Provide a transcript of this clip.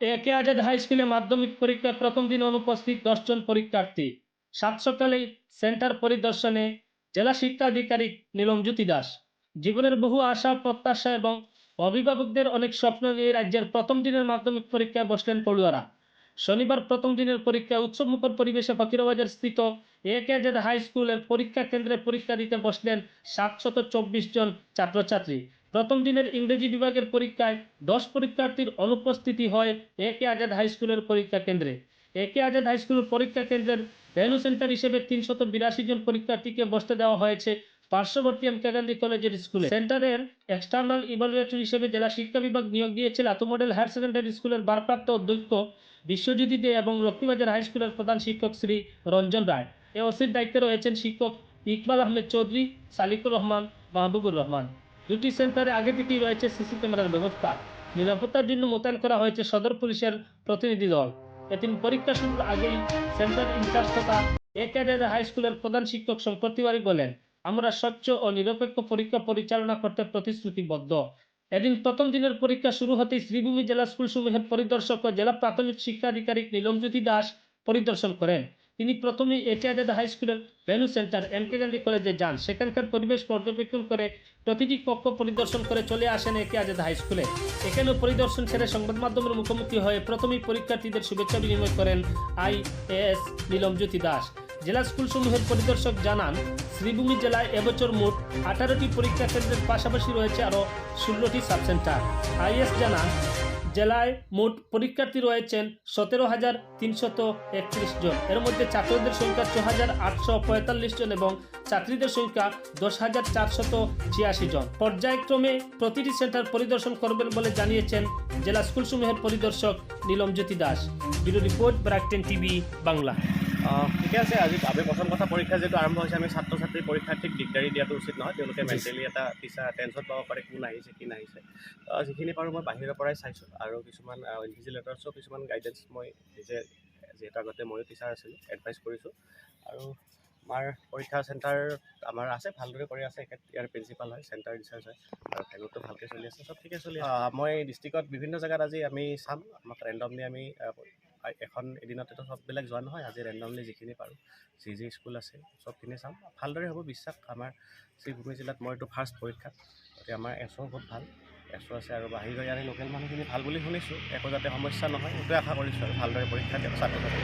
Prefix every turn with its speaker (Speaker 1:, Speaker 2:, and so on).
Speaker 1: এ কে Azad high স্কুলে মাধ্যমিক পরীক্ষার প্রথম দিন অনুপস্থিত দশজন পরীক্ষার্থী। সাত সকালে সেন্টার পরিদর্শনে জেলা শিক্ষা আধিকারিক নীলম জ্যোতি দাস। জীবনের বহু আশা, প্রত্যাশা এবং অভিভাবকদের অনেক স্বপ্ন নিয়ে রাজ্যের প্রথম দিনের মাধ্যমিক পরীক্ষায় বসলেন পড়ুয়ারা। শনিবার প্রথম দিনের পরীক্ষা উৎসবমুখর পরিবেশে ফকিরাবাজার স্থিত এ কে হাই স্কুলের পরীক্ষা কেন্দ্রে পরীক্ষা দিতে বসলেন সাতশত চব্বিশ জন ছাত্রছাত্রী। প্রথম দিনের ইংরেজি বিভাগের পরীক্ষায় দশ পরীক্ষার্থীর অনুপস্থিতি হয় এ কে আজাদ হাই স্কুলের পরীক্ষা কেন্দ্রে। এ কে আজাদ হাই স্কুলের পরীক্ষা কেন্দ্রের ভেন্যু সেন্টার হিসেবে তিনশত বিরাশি জন পরীক্ষার্থীকে বসতে দেওয়া হয়েছে পার্শ্ববর্তী এম কেগান্ধী কলেজের স্কুলে। সেন্টারের এক্সটার্নাল ইভালুয়েটর হিসেবে জেলা শিক্ষা বিভাগ নিয়োগ দিয়েছে লাতু মডেল হায়ার সেকেন্ডারি স্কুলের ভারপ্রাপ্ত অধ্যক্ষ বিশ্বজ্যোতি দে এবং লক্ষ্মীবাজার হাই স্কুলের প্রধান শিক্ষক শ্রী রঞ্জন রায়। এ দায়িত্বে রয়েছেন শিক্ষক ইকবাল আহমেদ চৌধুরী, সালিকুর রহমান, মাহবুবুর রহমান। দুটি সেন্টারে আগে থেকেই রয়েছে সিসি ক্যামেরার ব্যবস্থা। নিরাপত্তার জন্য মোতায়েন করা হয়েছে সদর পুলিশের প্রতিনিধি দল। এদিন পরীক্ষা শুরুর আগেই সেন্টার ইনচার্জ তথা এ ক্যাডের হাই স্কুলের প্রধান শিক্ষক শঙ্কর তিওয়ারি বলেন, আমরা স্বচ্ছ ও নিরপেক্ষ পরীক্ষা পরিচালনা করতে প্রতিশ্রুতিবদ্ধ। এদিন প্রথম দিনের পরীক্ষা শুরু হতেই শ্রীভূমি জেলা স্কুল স্কুলসমূহের পরিদর্শক ও জেলা প্রাথমিক শিক্ষা আধিকারিক নীলমজ্যোতি দাস পরিদর্শন করেন। তিনি প্রথমে এটিআজাদ হাই স্কুলের venue centre M K Gandhi কলেজে যান। সেখানকার পরিবেশ পর্যবেক্ষণ করে প্রতিটি কক্ষ পরিদর্শন করে চলে আসেন একে আজাদ হাই স্কুলে। এখানেও পরিদর্শন ছেড়ে সংবাদ মাধ্যমের মুখোমুখি হয়ে প্রথমেই পরীক্ষার্থীদের শুভেচ্ছা বিনিময় করেন আই এস নীলমজ্যোতি দাস। জেলা স্কুলসমূহের পরিদর্শক জানান, শ্রীভূমি জেলায় এবছর মোট আঠারোটি পরীক্ষা কেন্দ্রের পাশাপাশি রয়েছে আরও ষোলোটি সাবসেন্টার। আইএস জানান জেলায় মোট পরীক্ষার্থী রয়েছেন সতেরো হাজার তিনশত একত্রিশ জন। এর মধ্যে ছাত্রদের সংখ্যা ছ হাজার আটশো পঁয়তাল্লিশ জন এবং ছাত্রীদের সংখ্যা দশ হাজার চারশত ছিয়াশি জন। পর্যায়ক্রমে প্রতিটি সেন্টার পরিদর্শন করবেন বলে জানিয়েছেন জেলা স্কুলসমূহের পরিদর্শক নীলমজ্যোতি দাস। ব্যুরো রিপোর্ট ব্রাকটেন টিভি বাংলা।
Speaker 2: ঠিকে আছে আজি আমি প্ৰথম কথা পৰীক্ষা যিহেতু আৰম্ভ হৈছে আমি ছাত্ৰ ছাত্ৰী পৰীক্ষাৰ্থীক দিগদাৰি দিয়াটো উচিত নহয় তেওঁলোকে মেণ্টেলি এটা টিচাৰ টেনশ্যন পাব পাৰে কোন আহিছে কি নাহিছে। যিখিনি পাৰোঁ মই বাহিৰৰ পৰাই চাইছোঁ আৰু কিছুমান ইনভিজিলেটৰ্ছো কিছুমান গাইডেঞ্চ মই নিজে যিহেতু আগতে ময়ো টিচাৰ আছিলোঁ এডভাইচ কৰিছোঁ। আৰু আমাৰ পৰীক্ষা চেণ্টাৰ আমাৰ আছে ভালদৰে কৰি আছে এখেত ইয়াৰ প্ৰিন্সিপাল হয় চেণ্টাৰ ইনচাৰ্জ হয় আৰু ভেনুটো ভালকৈ চলি আছে চব ঠিকে চলি আছে। মই ডিষ্ট্ৰিক্টত বিভিন্ন জেগাত আজি আমি চাম আমাক ৰেণ্ডমলি আমি এখন এদিনতেতো চববিলাক যোৱা নহয় আজি ৰেণ্ডমলি যিখিনি পাৰোঁ যি যি স্কুল আছে চবখিনি চাম। ভালদৰে হ'ব বিশ্বাস আমাৰ শ্ৰীভূমি জিলাত মই এইটো ফাৰ্ষ্ট পৰীক্ষা গতিকে আমাৰ এছও বহুত ভাল। এছও আছে আৰু বাহিৰৰ ইয়াৰে লোকেল মানুহখিনি ভাল বুলি শুনিছোঁ একো যাতে সমস্যা নহয় সেইটোৱে আশা কৰিছোঁ আৰু ভালদৰে পৰীক্ষা দিয়ক ছাত্ৰ ছাত্ৰী